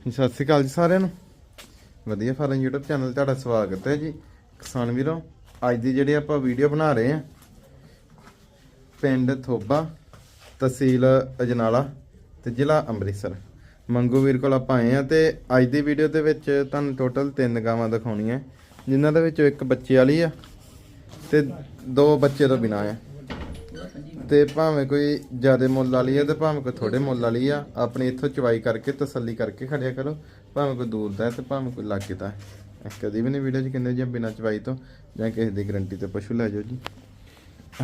ਸਤਿ ਸ਼੍ਰੀ ਅਕਾਲ ਜੀ ਸਾਰਿਆਂ ਨੂੰ। ਵਧੀਆ ਫਾਰਮ YouTube ਚੈਨਲ ਤੁਹਾਡਾ ਸਵਾਗਤ ਹੈ ਜੀ। ਕਿਸਾਨ ਵੀਰੋ, ਅੱਜ ਦੀ ਜਿਹੜੀ ਆਪਾਂ ਵੀਡੀਓ ਬਣਾ ਰਹੇ ਹਾਂ, ਪਿੰਡ ਥੋਬਾ, ਤਹਿਸੀਲ ਅਜਨਾਲਾ ਤੇ ਜ਼ਿਲ੍ਹਾ ਅੰਮ੍ਰਿਤਸਰ। ਮੰਗੂ ਵੀਰ ਕੋਲ ਆਪਾਂ ਆਏ ਆ ਤੇ ਅੱਜ ਦੀ ਵੀਡੀਓ ਦੇ ਵਿੱਚ ਤੁਹਾਨੂੰ ਟੋਟਲ ਤਿੰਨ ਗਾਵਾਂ ਦਿਖਾਉਣੀਆਂ। ਜਿਨ੍ਹਾਂ ਦੇ ਵਿੱਚੋਂ ਇੱਕ ਬੱਚੇ ਵਾਲੀ ਆ ਤੇ ਦੋ ਬੱਚੇ ਤੋਂ ਬਿਨਾਂ ਆ। ਤੇ ਭਾਵੇਂ ਕੋਈ ਜ਼ਿਆਦਾ ਮੁੱਲ ਵਾਲੀ ਆ ਤੇ ਭਾਵੇਂ ਕੋਈ ਥੋੜੇ ਮੁੱਲ ਵਾਲੀ ਆ ਆਪਣੀ ਇੱਥੋਂ ਚਵਾਈ ਕਰਕੇ ਤਸੱਲੀ ਕਰਕੇ ਖੜਿਆ ਕਰੋ। ਭਾਵੇਂ ਕੋਈ ਦੂਰ ਦਾ ਹੈ ਤੇ ਭਾਵੇਂ ਕੋਈ ਲਾਗੇ ਦਾ ਹੈ। ਕਦੀ ਵੀ ਨਹੀਂ ਵੀਡੀਓ 'ਚ ਕਹਿੰਦੇ ਜੀ ਬਿਨਾਂ ਚਵਾਈ ਤੋਂ ਜਾਂ ਕਿਸੇ ਦੀ ਗਰੰਟੀ ਤੇ ਪਸ਼ੂ ਲੈ ਜਾਓ ਜੀ।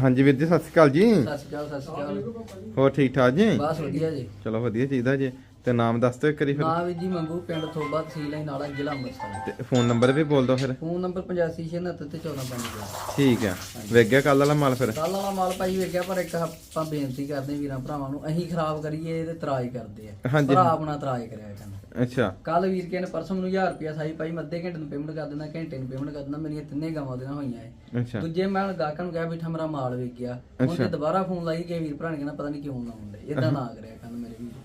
ਹਾਂਜੀ ਵੀਰ ਜੀ ਸਤਿ ਸ਼੍ਰੀ ਅਕਾਲ ਜੀ। ਸਤਿ ਸ਼੍ਰੀ ਅਕਾਲ ਸਤਿ ਸ਼੍ਰੀ ਅਕਾਲ। ਹੋਰ ਠੀਕ ਠਾਕ ਜੀ? ਬਸ ਵਧੀਆ ਜੀ। ਚਲੋ ਵਧੀਆ ਚਾਹੀਦਾ ਜੀ। ਤੇ ਨਾਮ ਦੱਸ ਦਿਓ ਇੱਕ ਵਾਰੀ ਫਿਰ। ਨਾਮ ਵੀ ਜੀ ਮੰਗੂ ਪਿੰਡ ਥੋਬਾ ਤਹਿਸੀਲ ਨਾਲਾ ਜ਼ਿਲ੍ਹਾ ਅੰਮ੍ਰਿਤਸਰ। ਤੇ ਫੋਨ ਨੰਬਰ ਵੀ ਬੋਲ ਦਿਓ ਫਿਰ। ਫੋਨ ਨੰਬਰ 8569 ਤੇ 1455 ਠੀਕ ਹੈ ਵੇਖ ਗਿਆ ਕੱਲ ਵਾਲਾ ਮਾਲ ਫਿਰ? ਕੱਲ ਵਾਲਾ ਮਾਲ ਭਾਈ ਵੇਖਿਆ ਪਰ ਇੱਕ ਆਪਾਂ ਬੇਨਤੀ ਕਰਦੇ ਵੀਰਾਂ ਭਰਾਵਾਂ ਨੂੰ ਅਸੀਂ ਖਰਾਬ ਕਰੀਏ ਤੇ ਤਰਾਜ ਕਰਦੇ ਆ। ਭਰਾ ਆਪਣਾ ਤਰਾਜ ਕਰਿਆ ਕਰਨ। ਅੱਛਾ। ਕੱਲ ਵੀਰ ਕੇ ਨੇ ਪਰਸੋਂ ਮੈਨੂੰ 1000 ਰੁਪਿਆ ਸਾਈ ਭਾਈ ਮੈਂ ਅੱਧੇ ਘੰਟੇ ਨੂੰ ਪੇਮੈਂਟ ਕਰ ਦਿੰਦਾ ਘੰਟੇ ਨੂੰ ਪੇਮੈਂਟ ਕਰ ਦਿੰਦਾ ਮੇਰੀਆਂ ਤਿੰਨੇ ਗਾਵਾਂ ਦੀਆਂ ਹੋਈਆਂ ਐ। ਅੱਛਾ। ਦੂਜੇ ਮੈਂ ਗਾਹਕਾਂ ਨੂੰ ਕਿਹਾ ਬੈਠਾ ਮੇਰਾ ਮਾਲ ਵੇਚ ਗਿਆ। ਉਹਨੇ ਦੁਬਾਰਾ ਫੋਨ ਲਾਈ ਕਿ ਵੀਰ ਭਰਾ ਨੇ ਕਹਿੰਦਾ ਪਤਾ ਨਹੀਂ ਕਿਉਂ ਨਾ ਹੁੰਦੇ ਇਦਾਂ ਨਾ ਕਰਿਆ ਵੀਰ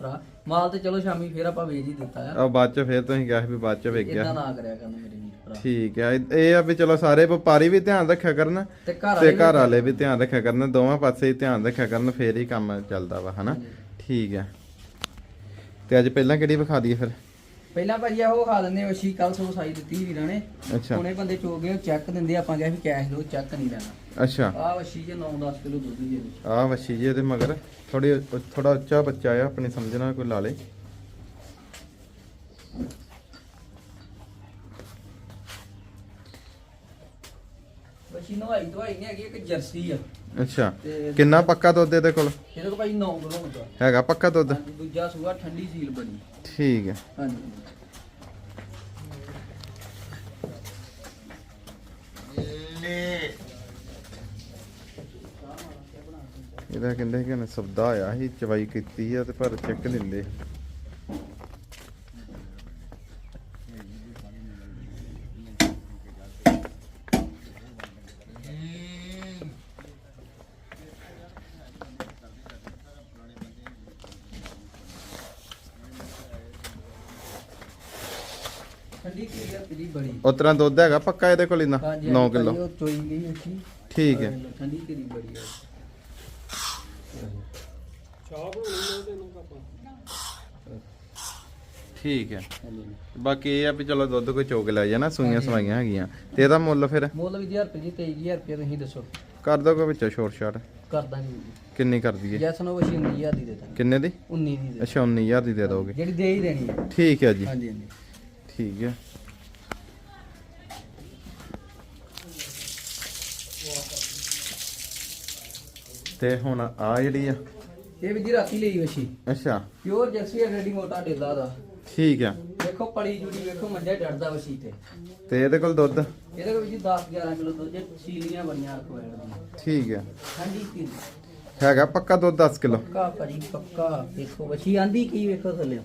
ਭਰਾ। ਮਾਲ ਤੇ ਚਲੋ ਸ਼ਾਮੀ ਫੇਰ ਆਪਾਂ ਵੇਚ ਹੀ ਦਿੱਤਾ ਆ। ਆ ਬਾਅਦ ਚ ਫਿਰ ਤੁਸੀਂ ਕਿਹਾ ਸੀ ਵੀ ਬਾਅਦ ਚ ਇਦਾਂ ਨਾ ਕਰਿਆ ਕਰਨ ਮੇਰੇ ਵੀਰ ਭਰਾ। ਠੀਕ ਹੈ ਇਹ- ਇਹ ਆ ਵੀ ਚਲੋ ਸਾਰੇ ਵਪਾਰੀ ਵੀ ਧਿਆਨ ਰੱਖਿਆ ਕਰਨ ਤੇ ਘਰ ਤੇ ਘਰ ਵਾਲੇ ਵੀ ਧਿਆਨ ਰੱਖਿਆ ਕਰਨ ਦੋਵਾਂ ਪਾਸੇ ਹੀ ਧਿਆਨ ਰੱਖਿਆ ਕਰਨ ਫੇਰ ਹੀ ਕੰਮ ਚੱਲਦਾ ਵਾ ਹਨਾ? ਠੀਕ ਹੈ ਤੇ ਅੱਜ ਪਹਿਲਾਂ ਕਿਹੜੀ ਵਿਖਾ ਦਈਏ ਫਿਰ? ਪਹਿਲਾਂ ਭਾਜੀ ਉਹ ਖਾ ਦਿੰਦੇ ਵਸ਼ੀ ਕੱਲ ਸੋ ਸਾਈ ਦਿੱਤੀ ਵੀਰਾਂ ਨੇ। ਅੱਛਾ। ਹੁਣੇ ਬੰਦੇ ਚੋ ਗਏ ਚੈੱਕ ਦਿੰਦੇ ਆਪਾਂ ਕਿਹਾ ਵੀ ਕੈਸ਼ ਲੋ ਚੈੱਕ ਨਹੀਂ ਲੈਣਾ। ਅੱਛਾ। ਆਹ ਵਸ਼ੀ ਜੇ 9-10 ਕਿਲੋ ਦੁੱਧ ਦੀ ਵਿੱਚ। ਆ ਵੱਛੀ ਜੀ ਇਹਦੇ ਮਗਰ ਥੋੜੀ ਥੋੜਾ ਉੱਚਾ ਬੱਚਾ ਆ ਆਪਣੀ ਸਮਝਣਾ ਕੋਈ ਲਾ ਲੇ। ਵਸ਼ੀ ਨਵਾਈ ਦਵਾਈ ਨਹੀਂ ਹੈਗੀ ਇੱਕ ਜਰਸੀ ਆ। ਅੱਛਾ। ਤੇ ਕਿੰਨਾ ਪੱਕਾ ਦੁੱਧ ਇਹਦੇ ਕੋਲ? ਇਹਦੇ ਕੋਲ ਭਾਈ 9 ਕਿਲੋ ਹੁੰਦਾ। ਹੈਗਾ ਪੱਕਾ ਦੁੱਧ? ਹਾਂਜੀ ਦੂਜਾ ਸੂਆ ਠੰਡੀ ਸੀਲ ਬਣੀ। ਠੀਕ ਹੈ। ਹਾਂਜੀ। ਇਹਦਾ ਕਹਿੰਦੇ ਕਿ ਨਾ ਸਬਦਾ ਆਇਆ ਸੀ ਚਵਾਈ ਕੀਤੀ ਆ ਤੇ ਪਰ ਚੈੱਕ ਦਿੰਦੇ। ਠੰਡੀ ਸੀਲ ਆ ਤੇਰੀ ਬੜੀ। ਉਸ ਤਰ੍ਹਾਂ ਦੁੱਧ ਹੈਗਾ ਪੱਕਾ ਇਹਦੇ ਕੋਲ ਇੰਨਾ ਹਾਂਜੀ 9 ਹਾਂਜੀ ਕਿਲੋ। ਭਾਈ, ਉਹ ਚੋਈ ਗਈ ਅੱਛੀ ਠੀਕ ਹੈ। ਠੰਡੀ ਤੇਰੀ ਬੜੀ ਆ। ਠੀਕ ਹੈ। ਬਾਕੀ ਇਹ ਆ ਵੀ ਚਲੋ ਦੁੱਧ ਕੋਈ ਚੋਕ ਲੈ ਜਾਣਾ ਸੂਈਆਂ ਸਵਾਈਆਂ ਹੈਗੀਆਂ। ਤੇ ਇਹਦਾ ਮੁੱਲ ਫਿਰ? ਮੁੱਲ ਵੀ 1000 ਰੁਪਏ ਜੀ 23000 ਰੁਪਏ ਤੁਸੀਂ ਦੱਸੋ। ਕਰ ਦੋ ਕੋਈ ਵਿੱਚੋਂ ਛੋਟ ਛਾਟ? ਕਰ ਦਾਂਗੇ ਕਿੰਨੀ ਕਰ ਦਈਏ? ਜੈਸਨ ਉਹ ਵਸ਼ੀ 19000 ਦੀ ਦੇ ਦਾਂਗੇ। ਕਿੰਨੇ ਦੀ? 19 ਦੀ ਦੇ ਅੱਛਾ 19000 ਦੀ ਦੇ ਦੋਗੇ। ਜਿਹੜੀ ਦੇ ਹੀ ਦੇਣੀ ਹੈ। ਠੀਕ ਹੈ ਜੀ। ਹਾਂਜੀ ਹਾਂਜੀ। ਠੀਕ ਹੈ ਤੇ ਹੁਣ ਆ ਜਿਹੜੀ ਆ। ਇਹ ਵੀ ਜੀ ਰਾਤੀ ਲਈ ਵਸ਼ੀ ਅੱਛਾ। ਪਿਓਰ ਜਰਸੀ ਰੈਡੀ ਮੋਟਾ ਢੇਲਾ ਦਾ। ਠੀਕ ਆ। ਵੇਖੋ ਪੜੀ ਜੁੜੀ ਵੇਖੋ ਮੰਜਾ ਡਰਦਾ ਵਸ਼ੀ ਤੇ। ਤੇ ਇਹਦੇ ਕੋਲ ਦੁੱਧ? ਇਹਦੇ ਕੋਲ ਜੀ 10 11 ਕਿਲੋ ਦੁੱਧ ਜੇ ਸੀਲੀਆਂ ਬਣੀਆਂ ਅਖਵਾੜ ਦੀਆਂ। ਠੀਕ ਹੈ ਠੰਡੀ ਸੀ ਹੈਗਾ ਪੱਕਾ ਦੁੱਧ 10 ਕਿਲੋ? ਪੱਕਾ ਭਾਜੀ ਪੱਕਾ। ਵੇਖੋ ਵਸ਼ੀ ਆਂਦੀ ਕੀ ਵੇਖੋ ਥੱਲੇ।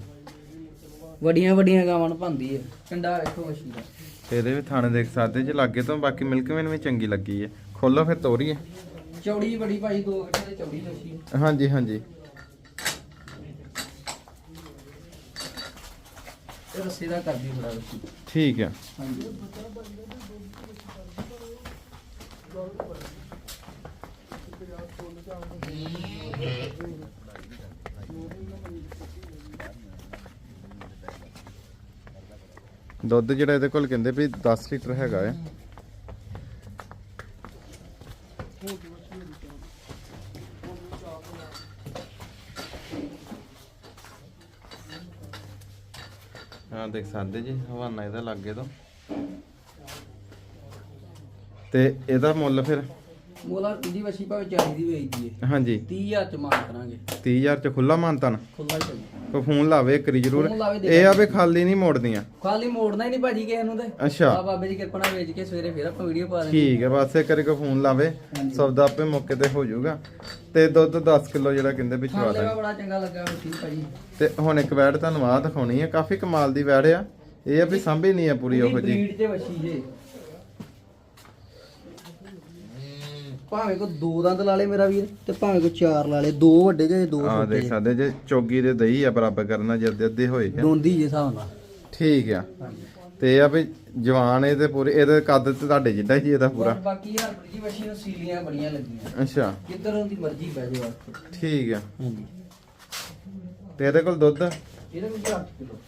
ਵੱਡੀਆਂ ਵੱਡੀਆਂ ਗਾਵਾਂ ਨੂੰ ਭੰਦੀ ਹੈ ਕੰਡਾ ਵੇਖੋ ਵਸ਼ੀ ਦਾ। ਇਹਦੇ ਵੀ ਥਾਣੇ ਦੇਖ ਸਕਦੇ ਜੇ ਲਾਗੇ ਤੋਂ ਬਾਕੀ ਮਿਲਕ ਮੈਨ ਵੀ ਚੰਗੀ ਲੱਗੀ ਹੈ ਖੋਲੋ ਫਿਰ ਤੋਰੀਏ। ਚੌੜੀ ਬੜੀ ਭਾਈ ਦੋ ਤੇ ਚੌੜੀ ਵਸ਼ੀ ਹਾਂਜੀ ਹਾਂਜੀ। ਇਹ ਰੱਸੇ ਦਾ ਕਰਦੀ ਬੜਾ ਵਸ਼ੀ ਠੀਕ ਹੈ ਹਾਂਜੀ। ਦੁੱਧ ਜਿਹੜਾ ਇਹਦੇ ਕੋਲ ਕਹਿੰਦੇ ਵੀ 10 ਲੀਟਰ ਹੈਗਾ ਹੈ ਹਾਂ, ਦੇਖ ਸਕਦੇ ਜੀ, ਹਵਾਨਾ ਇਹਦਾ ਲੱਗੇ ਤੋਂ। ਤੇ ਇਹਦਾ ਮੁੱਲ ਫਿਰ? ਮੋਲਾ ਦੀ ਵਸ਼ੀ ਭਾਵੇਂ 40 ਦੀ ਵੇਚਦੀ ਹੈ ਹਾਂਜੀ। 30000 ਚ ਮਾਰ ਕਰਾਂਗੇ। 30000 ਚ ਖੁੱਲਾ ਮਾਨਤਨ ਖੁੱਲਾ ਚੱਲ ਕੋ ਫੋਨ ਲਾਵੇ ਕਰੀ ਜ਼ਰੂਰ। ਫੋਨ ਲਾਵੇ ਦੇ ਇਹ ਆ ਵੀ ਖਾਲੀ ਨਹੀਂ ਮੋੜਦੀਆਂ। ਖਾਲੀ ਮੋੜਨਾ ਹੀ ਨਹੀਂ ਭਾਜੀ ਕਿਸੇ ਨੂੰ ਤੇ। ਅੱਛਾ। ਆ ਬਾਬੇ ਦੀ ਕਿਰਪਾ ਨਾਲ ਵੇਚ ਕੇ ਸਵੇਰੇ ਫੇਰ ਆਪਾਂ ਵੀਡੀਓ ਪਾ ਦੇਣੀ ਠੀਕ ਹੈ ਬਸ ਇੱਕ ਵਾਰੀ ਕੋ ਫੋਨ ਲਾਵੇ। ਆਪੇ ਮੌਕੇ ਤੇ ਹੋ ਜਾਊਗਾ। ਤੇ ਦੁੱਧ 10 ਕਿਲੋ ਜਿਹੜਾ ਕਹਿੰਦੇ ਬੜਾ ਚੰਗਾ ਲੱਗਾ ਭਾਜੀ। ਤੇ ਹੁਣ ਇੱਕ ਵੈੜ ਤੁਹਾਨੂੰ ਆਹ ਦਿਖਾਉਣੀ ਹੈ। ਕਾਫੀ ਕਮਾਲ ਦੀ ਵੈੜ ਆ। ਇਹ ਆ ਵੀ ਸਾਂਭੀ ਨਹੀਂ ਆ ਪੂਰੀ ਉਹੋ ਜੀ ਬਰੀਡ ਤੇ ਵਸ਼ੀ ਜੇ। ਭਾਵੇਂ ਕੋ ਦੋ ਦੰਦ ਲਾ ਲੇ ਮੇਰਾ ਵੀਰ ਤੇ ਭਾਵੇਂ ਕੋ ਚਾਰ ਲਾ ਲੇ ਦੋ ਵੱਡੇ ਜੇ ਦੋ ਆ ਛੋਟੇ ਦੇਖ ਜੇ। ਸਕਦੇ ਜੇ ਚੋਗੀ ਦੇ ਦਹੀਂ ਆ ਬਰਾਬਰ ਕਰਨਾ ਜੇ ਅੱਧੇ ਅੱਧੇ ਹੋਏ ਆ। ਦੋਂਦੀ ਜੇ ਹਿਸਾਬ ਨਾਲ। ਠੀਕ ਆ। ਤੇ ਇਹ ਆ ਵੀ ਜਵਾਨ ਇਹ ਤੇ ਪੂਰੇ ਇਹਦੇ ਕੱਦ ਤੇ ਤੁਹਾਡੇ ਜਿੱਡਾ ਹੀ ਇਹਦਾ ਪੂਰਾ। ਬਾਕੀ ਯਾਰ ਜੀ ਵਸ਼ੀ ਨੂੰ ਸੀਲੀਆਂ ਬੜੀਆਂ ਲੱਗੀਆਂ। ਅੱਛਾ। ਕਿੱਧਰ ਦੀ ਮਰਜ਼ੀ ਪੈ ਵਾਸਤੇ ਠੀਕ ਆ। ਹਾਂਜੀ। ਤੇ ਇਹਦੇ ਕੋਲ ਦੁੱਧ? ਇਹਦੇ ਵਿੱਚ 8 ਕਿਲੋ।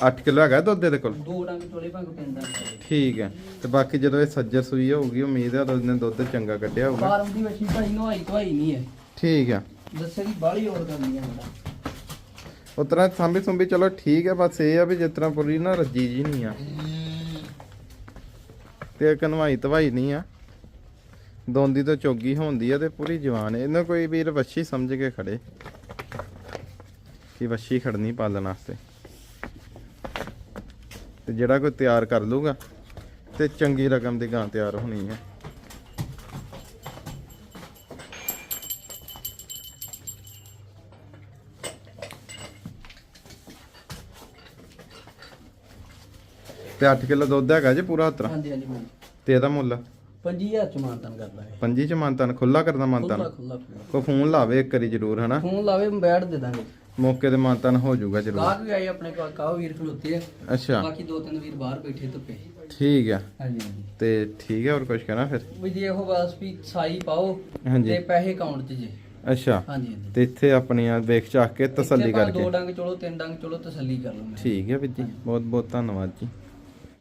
8 ਕਿਲੋ ਹੈਗਾ ਦੁੱਧ ਇਹਦੇ ਕੋਲ? ਦੋ ਡੰਗ ਚੋਲੇ ਡੰਗ ਚੋਲੇ ਠੀਕ ਹੈ ਤੇ ਬਾਕੀ ਜਦੋਂ ਇਹ ਸੱਜਰ ਸੂਈ ਹੋਊਗੀ ਉਮੀਦ ਹੈ ਉਹਨੇ ਦੁੱਧ ਚੰਗਾ ਕੱਢਿਆ ਹੋਊਗਾ। ਫਾਰਮ ਦੀ ਵਸ਼ੀ ਭਾਈ ਨਵਾਈ ਧਵਾਈ ਨਹੀਂ ਹੈ। ਠੀਕ ਆ ਦੱਸੇ ਦੀ ਬਾਹਲੀ ਹੋਰ ਕਰਨੀ ਹੈ ਮੇਰਾ ਉਸ ਤਰ੍ਹਾਂ ਸਾਂਭੀ ਸੁੰਭੀ ਚਲੋ ਠੀਕ ਹੈ ਬਸ ਇਹ ਆ ਵੀ ਜਿਸ ਤਰ੍ਹਾਂ ਪੂਰੀ ਨਾ ਰੱਜੀ ਜੀ ਨਹੀਂ ਆ। ਤੇ ਕਨਵਾਈ ਤਵਾਈ ਨਹੀਂ ਆ। ਦੋਂਦੀ ਤੋਂ ਚੋਗੀ ਹੁੰਦੀ ਆ ਤੇ ਪੂਰੀ ਜਵਾਨ ਹੈ ਇਹਨਾਂ ਕੋਈ ਵੀਰ ਵੱਛੀ ਸਮਝ ਕੇ ਖੜੇ। ਕਿ ਵੱਛੀ ਖੜਨੀ ਪਾਲਣ ਵਾਸਤੇ। ਤੇ ਜਿਹੜਾ ਕੋਈ ਤਿਆਰ ਕਰ ਲੂਗਾ ਤੇ ਚੰਗੀ ਰਕਮ ਦੀ ਗਾਂ ਤਿਆਰ ਹੋਣੀ ਹੈ। ਤੇ 8 ਕਿਲੋ ਦੁੱਧ ਹੈਗਾ ਜੇ ਪੂਰਾ ਉਤਰਾ ਹਾਂਜੀ ਹਾਂਜੀ ਭਾਈ ਤੇ ਇਹਦਾ ਮੁੱਲ? 5000 ਚ ਮਾਨਤਨ ਕਰਦਾ ਹੈ ਪੰਜੀ ਚ ਮੰਤਨ ਖੁੱਲਾ ਕਰਦਾ ਖੁੱਲਾ ਮੰਤਨ ਖੁੱਲਾ ਖੁੱਲਾ। ਕੋ ਫੋਨ ਲਾਵੇ ਇੱਕ ਵਾਰੀ ਜ਼ਰੂਰ ਹਨਾ? ਫੋਨ ਲਾਵੇ ਬੈਠ ਦੇ ਦਾਂਗੇ। ਮੌਕੇ ਤੇ ਮੰਤਨ ਹੋ ਜਾਊਗਾ ਜ਼ਰੂਰ। ਗਾਹਕ ਵੀ ਆਏ ਆਪਣੇ ਕੋਲ ਕਾਹ ਵੀਰ ਖਲੋਤੇ ਆ। ਅੱਛਾ। ਬਾਕੀ ਦੋ ਤਿੰਨ ਵੀਰ ਬਾਹਰ ਬੈਠੇ ਧੁੱਪੇ। ਠੀਕ ਆ। ਹਾਂਜੀ ਹਾਂਜੀ। ਤੇ ਠੀਕ ਹੈ ਹੋਰ ਕੁਝ ਕਹਿਣਾ ਫਿਰ? ਵੀ ਜੇ ਉਹ ਬਸ ਵੀ ਸਾਈ ਪਾਓ ਹਾਂਜੀ। ਤੇ ਪੈਸੇ ਅਕਾਊਂਟ 'ਚ ਜੇ। ਅੱਛਾ। ਹਾਂਜੀ ਹਾਂਜੀ। ਤੇ ਇੱਥੇ ਆਪਣੀਆਂ ਵੇਖ ਚਾਖ ਕੇ ਤਸੱਲੀ ਇੱਥੇ ਭਾਵੇਂ ਦੋ ਕਰਕੇ ਡੰਗ ਚਲੋ ਤਿੰਨ ਡੰਗ ਚਲੋ ਤਸੱਲੀ ਕਰ ਲਓ ਮੈਂ। ਠੀਕ ਹੈ ਵੀਰ ਜੀ। ਬਹੁਤ ਬਹੁਤ ਧੰਨਵਾਦ ਜੀ।